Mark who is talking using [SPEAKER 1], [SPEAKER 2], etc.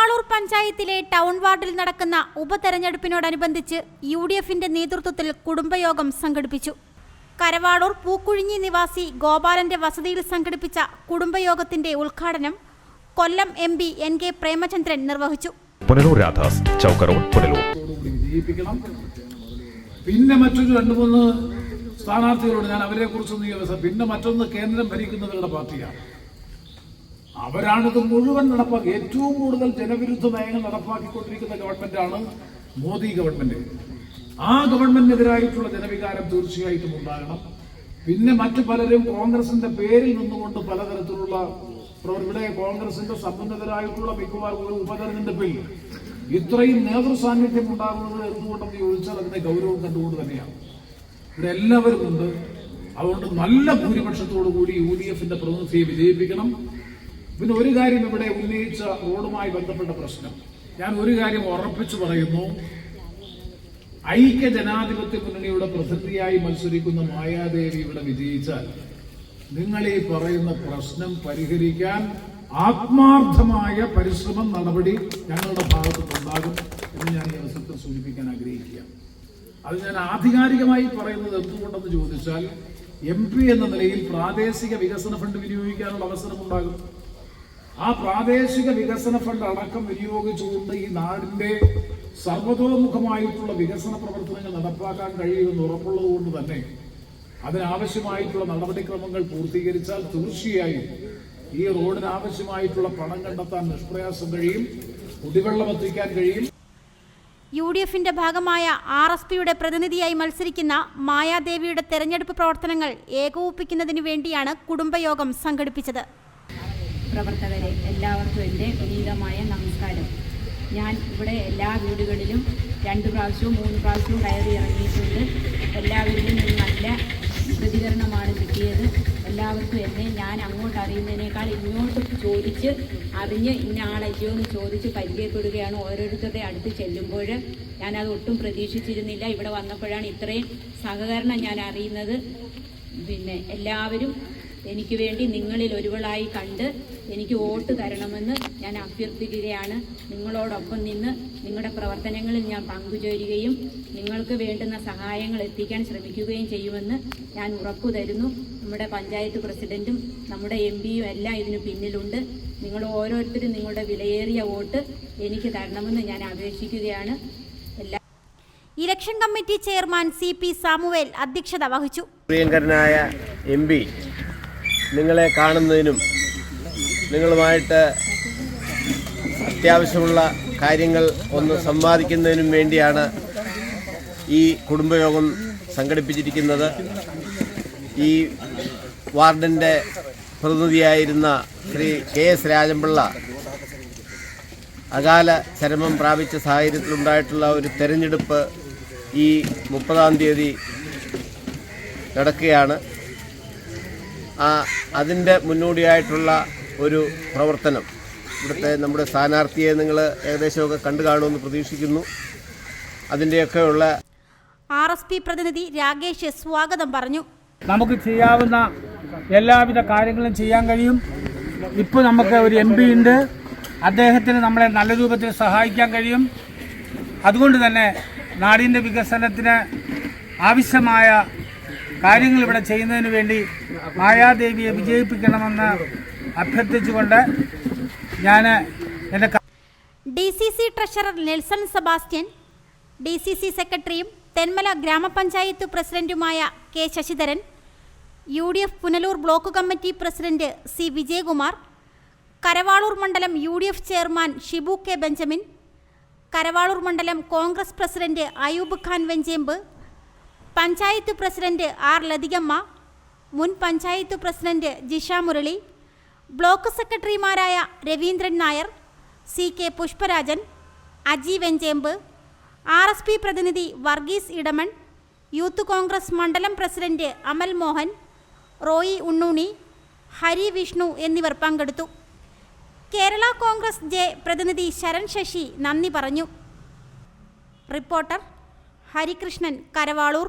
[SPEAKER 1] കരവാളൂർ പഞ്ചായത്തിലെ ടൗൺ വാർഡിൽ നടക്കുന്ന ഉപതെരഞ്ഞെടുപ്പിനോടനുബന്ധിച്ച് യു ഡി എഫിന്റെ നേതൃത്വത്തിൽ കുടുംബയോഗം സംഘടിപ്പിച്ചു. കരവാളൂർ പൂക്കുഴിഞ്ഞി നിവാസി ഗോപാലന്റെ വസതിയിൽ സംഘടിപ്പിച്ച കുടുംബയോഗത്തിന്റെ ഉദ്ഘാടനം Kollam M P N K Premachandran നിർവഹിച്ചു.
[SPEAKER 2] പിന്നെ മറ്റൊരു രണ്ട് മൂന്ന് സ്ഥാനാർത്ഥികളോട് ഞാൻ അവരെ കുറിച്ചൊന്നും പിന്നെ മറ്റൊന്ന് കേന്ദ്രം ഭരിക്കുന്നവരുടെ പാർട്ടിയാണ്. അവരാണിത് മുഴുവൻ നടപ്പാക്കി ഏറ്റവും കൂടുതൽ ജനവിരുദ്ധ നയങ്ങൾ നടപ്പാക്കിക്കൊണ്ടിരിക്കുന്ന ഗവൺമെന്റാണ് മോദി ഗവൺമെന്റ്. ആ ഗവൺമെന്റിനെതിരായിട്ടുള്ള ജനവികാരം തീർച്ചയായിട്ടും ഉണ്ടാകണം. പിന്നെ മറ്റു പലരും കോൺഗ്രസിന്റെ പേരിൽ നിന്നുകൊണ്ട് പലതരത്തിലുള്ള ഇവിടെ കോൺഗ്രസിന്റെ സമ്പന്നതരായിട്ടുള്ള മിക്കവാറും ഒരു ഉപതെരഞ്ഞെടുപ്പിൽ ഇത്രയും നേതൃ സാന്നിധ്യം ഉണ്ടാകുന്നത് എന്തുകൊണ്ടെന്ന് ചോദിച്ചാൽ അതിന്റെ ഗൗരവം കണ്ടുകൊണ്ട് തന്നെയാണ്. ഇവിടെ എല്ലാവരും ഉണ്ട്. അതുകൊണ്ട് നല്ല ഭൂരിപക്ഷത്തോടു കൂടി യു ഡി എഫിന്റെ പ്രതിനിധിയെ വിജയിപ്പിക്കണം. പിന്നെ ഒരു കാര്യം ഇവിടെ ഉന്നയിച്ച റോഡുമായി ബന്ധപ്പെട്ട പ്രശ്നം. ഞാൻ ഒരു കാര്യം ഉറപ്പിച്ചു പറയുന്നു. ഐക്യ ജനാധിപത്യ മുന്നണിയുടെ പ്രതിനിധിയായി മത്സരിക്കുന്ന മായാദേവി ഇവിടെ വിജയിച്ചാൽ നിങ്ങൾ ഈ പറയുന്ന പ്രശ്നം പരിഹരിക്കാൻ ആത്മാർത്ഥമായ പരിശ്രമം നടപടി ഞങ്ങളുടെ ഭാഗത്തുനിന്നുണ്ടാകും എന്ന് ഞാൻ ഈ അവസരത്തിൽ സൂചിപ്പിക്കാൻ ആഗ്രഹിക്കുക. അത് ഞാൻ ആധികാരികമായി പറയുന്നത് എന്തുകൊണ്ടെന്ന് ചോദിച്ചാൽ എം പി എന്ന നിലയിൽ പ്രാദേശിക വികസന ഫണ്ട് വിനിയോഗിക്കാനുള്ള അവസരമുണ്ടാകും ആ പ്രാദേശിക വികസന ഫണ്ട് അടക്കം വിനിയോഗിച്ചുകൊണ്ട് ഈ നാടിന്റെ സർവതോമുഖമായിട്ടുള്ള വികസന പ്രവർത്തനങ്ങൾ നടപ്പാക്കാൻ കഴിയുമെന്ന് ഉറപ്പുള്ളത് കൊണ്ട് തന്നെ അതിനാവശ്യമായിട്ടുള്ള നടപടിക്രമങ്ങൾ പൂർത്തീകരിച്ചാൽ തീർച്ചയായും ഈ റോഡിന് ആവശ്യമായിട്ടുള്ള പണം കണ്ടെത്താൻ നിഷ്പ്രയാസം കഴിയും കുടിവെള്ളം എത്തിക്കാൻ കഴിയും.
[SPEAKER 1] യു ഡി എഫിന്റെ ഭാഗമായ ആർ എസ് പിയുടെ പ്രതിനിധിയായി മത്സരിക്കുന്ന മായാദേവിയുടെ തെരഞ്ഞെടുപ്പ് പ്രവർത്തനങ്ങൾ ഏകോപിപ്പിക്കുന്നതിനു വേണ്ടിയാണ് കുടുംബയോഗം സംഘടിപ്പിച്ചത്.
[SPEAKER 3] പ്രവർത്തകരെ എല്ലാവർക്കും എന്റെ വിനീതമായ നമസ്കാരം. ഞാൻ ഇവിടെ എല്ലാ വീടുകളിലും രണ്ട് പ്രാവശ്യവും മൂന്ന് പ്രാവശ്യവും കയറി ഇറങ്ങിയിട്ടുണ്ട്. എല്ലാവരിലും നല്ല പ്രതികരണമാണ് കിട്ടിയത്. എല്ലാവർക്കും എന്നെ ഞാൻ അങ്ങോട്ട് അറിയുന്നതിനേക്കാൾ ഇങ്ങോട്ട് ചോദിച്ച് അറിഞ്ഞ് ഇന്ന ആളല്ലയോ എന്ന് ചോദിച്ച് പരിചയപ്പെടുകയാണ് ഓരോരുത്തരുടെ അടുത്ത് ചെല്ലുമ്പോൾ. ഞാനത് ഒട്ടും പ്രതീക്ഷിച്ചിരുന്നില്ല. ഇവിടെ വന്നപ്പോഴാണ് ഇത്രയും സഹകരണം ഞാൻ അറിയുന്നത്. പിന്നെ എല്ലാവരും എനിക്ക് വേണ്ടി നിങ്ങളിൽ ഒരുവളായി കണ്ട് എനിക്ക് വോട്ട് തരണമെന്ന് ഞാൻ അഭ്യർത്ഥിക്കുകയാണ്. നിങ്ങളോടൊപ്പം നിന്ന് നിങ്ങളുടെ പ്രവർത്തനങ്ങളിൽ ഞാൻ പങ്കുചേരുകയും നിങ്ങൾക്ക് വേണ്ടുന്ന സഹായങ്ങൾ എത്തിക്കാൻ ശ്രമിക്കുകയും ചെയ്യുമെന്ന് ഞാൻ ഉറപ്പു തരുന്നു. നമ്മുടെ പഞ്ചായത്ത് പ്രസിഡന്റും നമ്മുടെ എം പിയും എല്ലാം ഇതിന് പിന്നിലുണ്ട്. നിങ്ങൾ ഓരോരുത്തരും നിങ്ങളുടെ വിലയേറിയ വോട്ട് എനിക്ക് തരണമെന്ന് ഞാൻ അപേക്ഷിക്കുകയാണ്. എല്ലാ
[SPEAKER 1] election committee chairman C P Samuel അധ്യക്ഷത വഹിച്ചു.
[SPEAKER 4] പ്രിയങ്കരനായ എം പി നിങ്ങളെ കാണുന്നതിനും നിങ്ങളുമായിട്ട് അത്യാവശ്യമുള്ള കാര്യങ്ങൾ ഒന്ന് സംവാദിക്കുന്നതിനും വേണ്ടിയാണ് ഈ കുടുംബയോഗം സംഘടിപ്പിച്ചിരിക്കുന്നത്. ഈ വാർഡിന്റെ പ്രതിനിധിയായിരുന്ന ശ്രീ കെ എസ് രാജൻപിള്ള അകാല ചരമം പ്രാപിച്ച സാഹചര്യത്തിലുണ്ടായിട്ടുള്ള ഒരു തെരഞ്ഞെടുപ്പ് ഈ മുപ്പതാം തീയതി നടക്കുകയാണ്. അതിന്റെ മുന്നോടിയായിട്ടുള്ള ഒരു പ്രവർത്തനം. ഇവിടുത്തെ നമ്മുടെ സ്ഥാനാർത്ഥിയെ നിങ്ങൾ ഏകദേശമൊക്കെ കണ്ടു കാണുമെന്ന് പ്രതീക്ഷിക്കുന്നു. അതിന്റെയൊക്കെയുള്ള
[SPEAKER 1] ആർ എസ് പി പ്രതിനിധി രാകേഷ് സ്വാഗതം പറഞ്ഞു.
[SPEAKER 5] നമുക്ക് ചെയ്യാവുന്ന എല്ലാവിധ കാര്യങ്ങളും ചെയ്യാൻ കഴിയും. ഇപ്പോൾ നമുക്ക് ഒരു എം പി ഉണ്ട്. അദ്ദേഹത്തിന് നമ്മളെ നല്ല രൂപത്തിൽ സഹായിക്കാൻ കഴിയും. അതുകൊണ്ട് തന്നെ നാടിന്റെ വികസനത്തിന് ആവശ്യമായ കാര്യങ്ങൾ ഇവിടെ ചെയ്യുന്നതിന് വേണ്ടി മായാദേവിയെ വിജയിപ്പിക്കണമെന്ന് അഭ്യർത്ഥിച്ചുകൊണ്ട് ഞാൻ എന്റെ
[SPEAKER 1] D C C treasurer Nelson Sebastian D C C സെക്രട്ടറിയും തെന്മല ഗ്രാമപഞ്ചായത്ത് പ്രസിഡന്റുമായ K Sasidharan U D F Punalur block committee president C Vijayakumar Karavaloor മണ്ഡലം U D F chairman Shibu K Benjamin Karavaloor മണ്ഡലം Congress president Ayub Khan Venchempu panchayat president R Lathikamma മുൻ panchayat president Jisha Murali block സെക്രട്ടറിമാരായ Raveendran Nair C K Pushparajan Aji Venchempu R S P പ്രതിനിധി Varghese Edamon youth Congress മണ്ഡലം president Amal Mohan Roy Unnooni Hari Vishnu എന്നിവർ പങ്കെടുത്തു. Kerala Congress J പ്രതിനിധി ശരൺ ശശി നന്ദി പറഞ്ഞു. റിപ്പോർട്ടർ ഹരികൃഷ്ണൻ കരവാളൂർ.